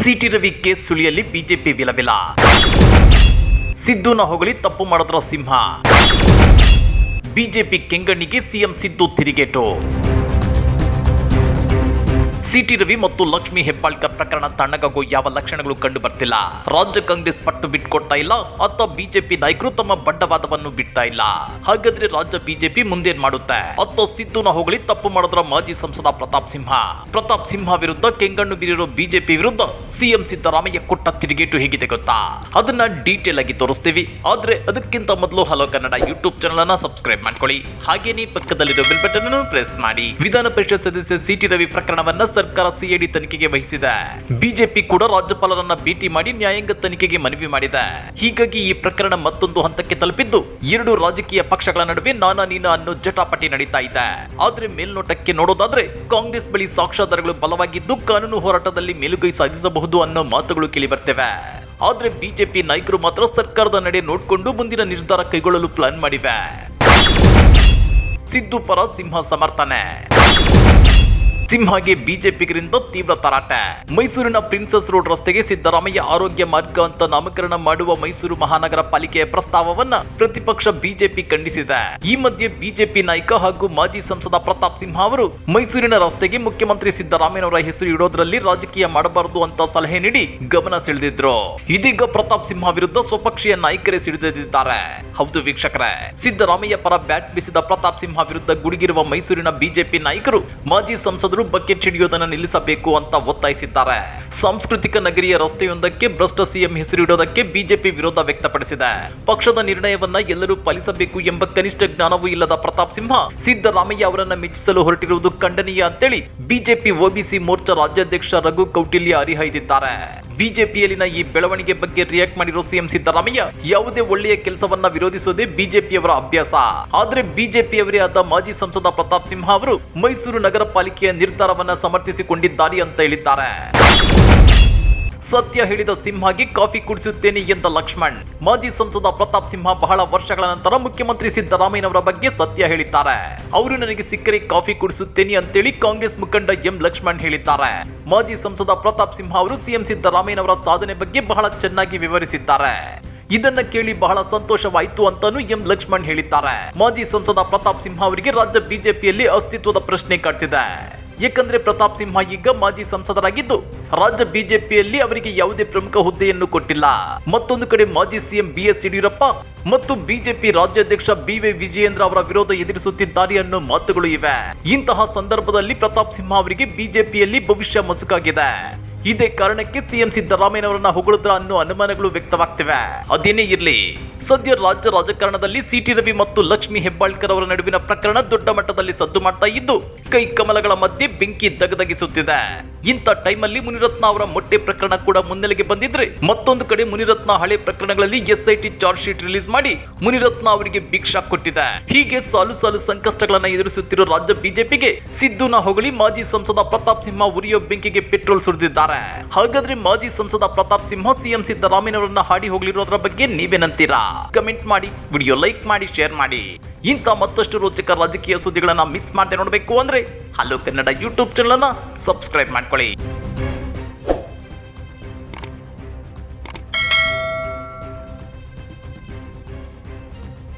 City Ravi case ಸುಳಿಯಲ್ಲಿ BJP ವಿಲವಿಲ. ಸಿದ್ದುನ ಹೊಗಳಿ ತಪ್ಪು ಮಾಡಿದ್ರ ಸಿಂಹ. ಬಿಜೆಪಿ ಕೆಂಗಣ್ಣಿಗೆ ಸಿಎಂ ಸಿದ್ದು ತಿರುಗೇಟು. ಸಿಟಿ ರವಿ ಮತ್ತು ಲಕ್ಷ್ಮಿ ಹೆಬ್ಬಾಳ್ಕರ್ ಪ್ರಕರಣ ತಣ್ಣಗಾಗೋ ಯಾವ ಲಕ್ಷಣಗಳು ಕಂಡು ಬರ್ತಿಲ್ಲ ರಾಜ್ಯ ಕಾಂಗ್ರೆಸ್ ಪಟ್ಟು ಬಿಟ್ಕೊಡ್ತಾ ಇಲ್ಲ ಅತ್ತ ಬಿಜೆಪಿ ನಾಯಕರು ತಮ್ಮ ಬಂಡವಾದವನ್ನು ಬಿಡ್ತಾ ಇಲ್ಲ? ಹಾಗಾದ್ರೆ ರಾಜ್ಯ ಬಿಜೆಪಿ ಮುಂದೇನ್ ಮಾಡುತ್ತೆ? ಅತ್ತ ಸಿದ್ದುನ ಹೋಗಲಿ, ತಪ್ಪು ಮಾಡಿದ್ರ ಮಾಜಿ ಸಂಸದ ಪ್ರತಾಪ್ ಸಿಂಹ? ಪ್ರತಾಪ್ ಸಿಂಹ ವಿರುದ್ಧ ಕೆಂಗಣ್ಣು ಬೀರಿರೋ ಬಿಜೆಪಿ ವಿರುದ್ಧ ಸಿಎಂ ಸಿದ್ದರಾಮಯ್ಯ ಕೊಟ್ಟ ತಿರುಗೇಟು ಹೇಗಿದೆ ಗೊತ್ತಾ? ಅದನ್ನ ಡೀಟೇಲ್ ಆಗಿ ತೋರಿಸ್ತೀವಿ. ಆದ್ರೆ ಅದಕ್ಕಿಂತ ಮೊದಲು ಹಲೋ ಕನ್ನಡ ಯೂಟ್ಯೂಬ್ ಚಾನಲ್ ಅನ್ನ ಸಬ್ಸ್ಕ್ರೈಬ್ ಮಾಡ್ಕೊಳ್ಳಿ. ಹಾಗೇನೇ ಪಕ್ಕದಲ್ಲಿರೋ ಬೆಲ್ ಬಟನ್ ಅನ್ನು ಪ್ರೆಸ್ ಮಾಡಿ. ವಿಧಾನ ಪರಿಷತ್ ಸದಸ್ಯ ಸಿಟಿ ರವಿ ಪ್ರಕರಣವನ್ನ ಸರ್ಕಾರ ಸಿಐಡಿ ತನಿಖೆಗೆ ವಹಿಸಿದೆ. ಬಿಜೆಪಿ ಕೂಡ ರಾಜ್ಯಪಾಲರನ್ನ ಭೇಟಿ ಮಾಡಿ ನ್ಯಾಯಾಂಗ ತನಿಖೆಗೆ ಮನವಿ ಮಾಡಿದೆ. ಹೀಗಾಗಿ ಈ ಪ್ರಕರಣ ಮತ್ತೊಂದು ಹಂತಕ್ಕೆ ತಲುಪಿದ್ದು, ಎರಡು ರಾಜಕೀಯ ಪಕ್ಷಗಳ ನಡುವೆ ನಾನಾ ನೀನಾ ಅನ್ನೋ ಜಟಾಪಟಿ ನಡೀತಾ ಇದೆ. ಆದ್ರೆ ಮೇಲ್ನೋಟಕ್ಕೆ ನೋಡೋದಾದ್ರೆ ಕಾಂಗ್ರೆಸ್ ಬಳಿ ಸಾಕ್ಷ್ಯಾಧಾರಗಳು ಬಲವಾಗಿದ್ದು ಕಾನೂನು ಹೋರಾಟದಲ್ಲಿ ಮೇಲುಗೈ ಸಾಧಿಸಬಹುದು ಅನ್ನೋ ಮಾತುಗಳು ಕೇಳಿ ಬರ್ತವೆ ಆದ್ರೆ ಬಿಜೆಪಿ ನಾಯಕರು ಮಾತ್ರ ಸರ್ಕಾರದ ನಡೆ ನೋಡಿಕೊಂಡು ಮುಂದಿನ ನಿರ್ಧಾರ ಕೈಗೊಳ್ಳಲು ಪ್ಲಾನ್ ಮಾಡಿವೆ. ಸಿದ್ದು ಪರ ಸಿಂಹ ಸಮರ್ಥನೆ. ಸಿಂಹಗೆ ಬಿಜೆಪಿಗರಿಂದ ತೀವ್ರ ತರಾಟೆ. ಮೈಸೂರಿನ ಪ್ರಿನ್ಸಸ್ ರೋಡ್ ರಸ್ತೆಗೆ ಸಿದ್ದರಾಮಯ್ಯ ಆರೋಗ್ಯ ಮಾರ್ಗ ಅಂತ ನಾಮಕರಣ ಮಾಡುವ ಮೈಸೂರು ಮಹಾನಗರ ಪಾಲಿಕೆಯ ಪ್ರಸ್ತಾವವನ್ನ ಪ್ರತಿಪಕ್ಷ ಬಿಜೆಪಿ ಖಂಡಿಸಿದೆ. ಈ ಮಧ್ಯೆ ಬಿಜೆಪಿ ನಾಯಕ ಹಾಗೂ ಮಾಜಿ ಸಂಸದ ಪ್ರತಾಪ್ ಸಿಂಹ ಅವರು ಮೈಸೂರಿನ ರಸ್ತೆಗೆ ಮುಖ್ಯಮಂತ್ರಿ ಸಿದ್ದರಾಮಯ್ಯನವರ ಹೆಸರು ಇಡೋದ್ರಲ್ಲಿ ರಾಜಕೀಯ ಮಾಡಬಾರದು ಅಂತ ಸಲಹೆ ನೀಡಿ ಗಮನ ಸೆಳೆದಿದ್ರು. ಇದೀಗ ಪ್ರತಾಪ್ ಸಿಂಹ ವಿರುದ್ಧ ಸ್ವಪಕ್ಷೀಯ ನಾಯಕರೇ ಸಿಡಿದಿದ್ದಾರೆ ಹೌದು ವೀಕ್ಷಕರೇ, ಸಿದ್ದರಾಮಯ್ಯ ಪರ ಬ್ಯಾಟ್ ಬೀಸಿದ ಪ್ರತಾಪ್ ಸಿಂಹ ವಿರುದ್ಧ ಗುಡುಗಿರುವ ಮೈಸೂರಿನ ಬಿಜೆಪಿ ನಾಯಕರು ಮಾಜಿ ಸಂಸದರು ಬಕೆಟ್ ಹಿಡಿಯೋದನ್ನ ನಿಲ್ಲಿಸಬೇಕು ಅಂತ ಒತ್ತಾಯಿಸಿದ್ದಾರೆ. ಸಾಂಸ್ಕೃತಿಕ ನಗರಿಯ ರಸ್ತೆಯೊಂದಕ್ಕೆ ಭ್ರಷ್ಟ ಸಿಎಂ ಹೆಸರು ಇಡೋದಕ್ಕೆ ಬಿಜೆಪಿ ವಿರೋಧ ವ್ಯಕ್ತಪಡಿಸಿದೆ. ಪಕ್ಷದ ನಿರ್ಣಯವನ್ನ ಎಲ್ಲರೂ ಪಾಲಿಸಬೇಕು ಎಂಬ ಕನಿಷ್ಠ ಜ್ಞಾನವೂ ಇಲ್ಲದ ಪ್ರತಾಪ್ ಸಿಂಹ, ಸಿದ್ದರಾಮಯ್ಯ ಅವರನ್ನ ಮೆಚ್ಚಿಸಲು ಹೊರಟಿರುವುದು ಖಂಡನೀಯ ಅಂತೇಳಿ ಬಿಜೆಪಿ ಒಬಿಸಿ ಮೋರ್ಚಾ ರಾಜ್ಯಾಧ್ಯಕ್ಷ ರಘು ಕೌಟಿಲ್ಯ ಹರಿಹಾಯ್ದಿದ್ದಾರೆ. ಬಿಜೆಪಿಯಲ್ಲಿನ ಈ ಬೆಳವಣಿಗೆ ಬಗ್ಗೆ ರಿಯಾಕ್ಟ್ ಮಾಡಿರೋ ಸಿಎಂ ಸಿದ್ದರಾಮಯ್ಯ, ಯಾವುದೇ ಒಳ್ಳೆಯ ಕೆಲಸವನ್ನ ವಿರೋಧಿಸುವುದೇ ಬಿಜೆಪಿಯವರ ಅಭ್ಯಾಸ. ಆದ್ರೆ ಬಿಜೆಪಿಯವರೇ ಆದ ಮಾಜಿ ಸಂಸದ ಪ್ರತಾಪ್ ಸಿಂಹ ಅವರು ಮೈಸೂರು ನಗರ ಪಾಲಿಕೆಯ ನಿರ್ಧಾರವನ್ನ ಸಮರ್ಥಿಸಿಕೊಂಡಿದ್ದಾರೆ ಅಂತ ಹೇಳಿದ್ದಾರೆ. ಸತ್ಯ ಹೇಳಿದ ಸಿಂಹಗೆ ಕಾಫಿ ಕುಡಿಸುತ್ತೇನೆ ಎಂದ ಲಕ್ಷ್ಮಣ್. ಮಾಜಿ ಸಂಸದ ಪ್ರತಾಪ್ ಸಿಂಹ ಬಹಳ ವರ್ಷಗಳ ನಂತರ ಮುಖ್ಯಮಂತ್ರಿ ಸಿದ್ದರಾಮಯ್ಯನವರ ಬಗ್ಗೆ ಸತ್ಯ ಹೇಳಿದ್ದಾರೆ. ಅವರು ನನಗೆ ಸಿಕ್ಕರೆ ಕಾಫಿ ಕುಡಿಸುತ್ತೇನೆ ಅಂತೇಳಿ ಕಾಂಗ್ರೆಸ್ ಮುಖಂಡ ಎಂ ಲಕ್ಷ್ಮಣ್ ಹೇಳಿದ್ದಾರೆ. ಮಾಜಿ ಸಂಸದ ಪ್ರತಾಪ್ ಸಿಂಹ ಅವರು ಸಿಎಂ ಸಿದ್ದರಾಮಯ್ಯನವರ ಸಾಧನೆ ಬಗ್ಗೆ ಬಹಳ ಚೆನ್ನಾಗಿ ವಿವರಿಸಿದ್ದಾರೆ. ಇದನ್ನ ಕೇಳಿ ಬಹಳ ಸಂತೋಷವಾಯಿತು ಅಂತಾನು ಎಂ ಲಕ್ಷ್ಮಣ್ ಹೇಳಿದ್ದಾರೆ. ಮಾಜಿ ಸಂಸದ ಪ್ರತಾಪ್ ಸಿಂಹ ಅವರಿಗೆ ರಾಜ್ಯ ಬಿಜೆಪಿಯಲ್ಲಿ ಅಸ್ತಿತ್ವದ ಪ್ರಶ್ನೆ ಕಾಡ್ತಿದೆ ಏಕೆಂದ್ರೆ ಪ್ರತಾಪ್ ಸಿಂಹ ಈಗ ಮಾಜಿ ಸಂಸದರಾಗಿದ್ದು, ರಾಜ್ಯ ಬಿಜೆಪಿಯಲ್ಲಿ ಅವರಿಗೆ ಯಾವುದೇ ಪ್ರಮುಖ ಹುದ್ದೆಯನ್ನು ಕೊಟ್ಟಿಲ್ಲ. ಮತ್ತೊಂದು ಕಡೆ ಮಾಜಿ ಸಿಎಂ ಬಿಎಸ್ ಯಡಿಯೂರಪ್ಪ ಮತ್ತು ಬಿಜೆಪಿ ರಾಜ್ಯಾಧ್ಯಕ್ಷ ಬಿವೈ ವಿಜಯೇಂದ್ರ ಅವರ ವಿರೋಧ ಎದುರಿಸುತ್ತಿದ್ದಾರೆ ಅನ್ನೋ ಮಾತುಗಳು ಇವೆ. ಇಂತಹ ಸಂದರ್ಭದಲ್ಲಿ ಪ್ರತಾಪ್ ಸಿಂಹ ಅವರಿಗೆ ಬಿಜೆಪಿಯಲ್ಲಿ ಭವಿಷ್ಯ ಮಸುಕಾಗಿದೆ. ಇದೇ ಕಾರಣಕ್ಕೆ ಸಿಎಂ ಸಿದ್ದರಾಮಯ್ಯನವರನ್ನ ಹೊಗಳುದ್ರ ಅನ್ನೋ ಅನುಮಾನಗಳು ವ್ಯಕ್ತವಾಗ್ತಿವೆ. ಅದೇನೇ ಇರಲಿ, ಸದ್ಯ ರಾಜ್ಯ ರಾಜಕಾರಣದಲ್ಲಿ ಸಿಟಿ ರವಿ ಮತ್ತು ಲಕ್ಷ್ಮಿ ಹೆಬ್ಬಾಳ್ಕರ್ ಅವರ ನಡುವಿನ ಪ್ರಕರಣ ದೊಡ್ಡ ಮಟ್ಟದಲ್ಲಿ ಸದ್ದು ಮಾಡ್ತಾ ಇದ್ದು, ಕೈ ಕಮಲಗಳ ಮಧ್ಯೆ ಬೆಂಕಿ ದಗದಗಿಸುತ್ತಿದೆ. ಇಂಥ ಟೈಮಲ್ಲಿ ಮುನಿರತ್ನ ಅವರ ಮೊಟ್ಟೆ ಪ್ರಕರಣ ಕೂಡ ಮುನ್ನೆಲೆಗೆ ಬಂದಿದ್ರೆ, ಮತ್ತೊಂದು ಕಡೆ ಮುನಿರತ್ನ ಹಳೆ ಪ್ರಕರಣಗಳಲ್ಲಿ ಎಸ್ಐಟಿ ಚಾರ್ಜ್ ಶೀಟ್ ರಿಲೀಸ್ ಮಾಡಿ ಮುನಿರತ್ನ ಅವರಿಗೆ ಭಿಕ್ಷಾ ಕೊಟ್ಟಿದೆ. ಹೀಗೆ ಸಾಲು ಸಾಲು ಸಂಕಷ್ಟಗಳನ್ನ ಎದುರಿಸುತ್ತಿರುವ ರಾಜ್ಯ ಬಿಜೆಪಿಗೆ ಸಿದ್ದುನ ಹೊಗಳಿ ಮಾಜಿ ಸಂಸದ ಪ್ರತಾಪ್ ಸಿಂಹ ಉರಿಯೋ ಬೆಂಕಿಗೆ ಪೆಟ್ರೋಲ್ ಸುರಿದಿದ್ದಾರೆ. ಹಾಗಾದ್ರೆ ಮಾಜಿ ಸಂಸದ ಪ್ರತಾಪ್ ಸಿಂಹ, ಸಿಎಂ ಸಿದ್ದರಾಮಯ್ಯನವರನ್ನ ಹಾಡಿ ಹೋಗ್ಲಿರೋದ್ರ ಬಗ್ಗೆ ನೀವೇನಂತೀರಾ? ಕಮೆಂಟ್ ಮಾಡಿ ವಿಡಿಯೋ ಲೈಕ್ ಮಾಡಿ ಶೇರ್ ಮಾಡಿ. ಇಂಥ ಮತ್ತಷ್ಟು ರೋಚಕ ರಾಜಕೀಯ ಸುದ್ದಿಗಳನ್ನ ಮಿಸ್ ಮಾಡದೆ ನೋಡಬೇಕು ಅಂದ್ರೆ ಹಲೋ ಕನ್ನಡ ಯೂಟ್ಯೂಬ್ ಚಾನಲ್ ಅನ್ನ ಸಬ್ಸ್ಕ್ರೈಬ್ ಮಾಡ್ಕೊಳ್ಳಿ.